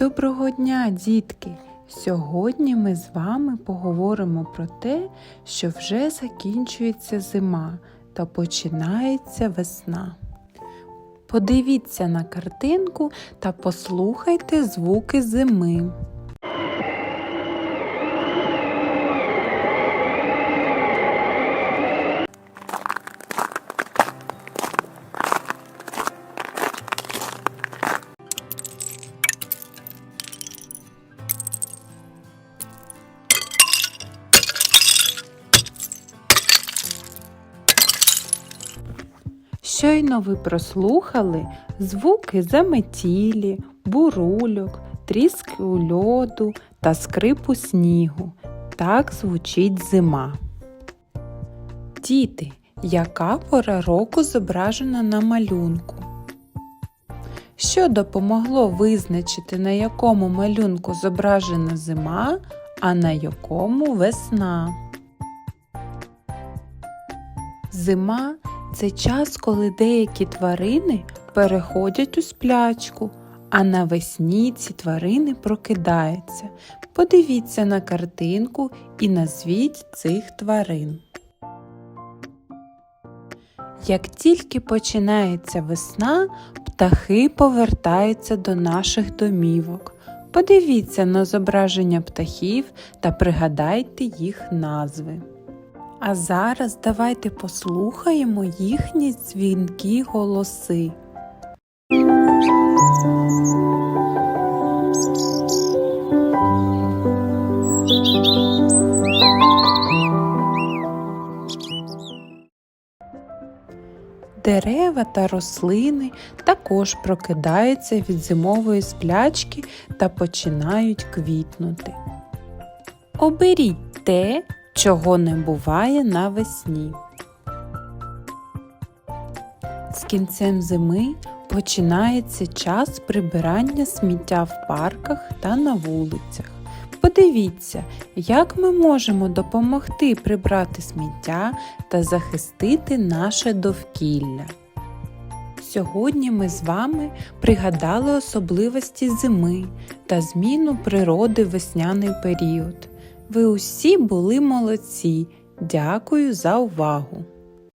Доброго дня, дітки! Сьогодні ми з вами поговоримо про те, що вже закінчується зима та починається весна. Подивіться на картинку та послухайте звуки зими. Щойно ви прослухали звуки заметілі, бурульок, тріску льоду та скрипу снігу. Так звучить зима. Діти, яка пора року зображена на малюнку? Що допомогло визначити, на якому малюнку зображена зима, а на якому весна? Зима це час, коли деякі тварини переходять у сплячку, а навесні ці тварини прокидаються. Подивіться на картинку і назвіть цих тварин. Як тільки починається весна, птахи повертаються до наших домівок. Подивіться на зображення птахів та пригадайте їх назви. А зараз давайте послухаємо їхні дзвінкі голоси. Дерева та рослини також прокидаються від зимової сплячки та починають квітнути. Оберіть те, чого не буває навесні. З кінцем зими починається час прибирання сміття в парках та на вулицях. Подивіться, як ми можемо допомогти прибрати сміття та захистити наше довкілля. Сьогодні ми з вами пригадали особливості зими та зміну природи в весняний період. Ви усі були молодці. Дякую за увагу!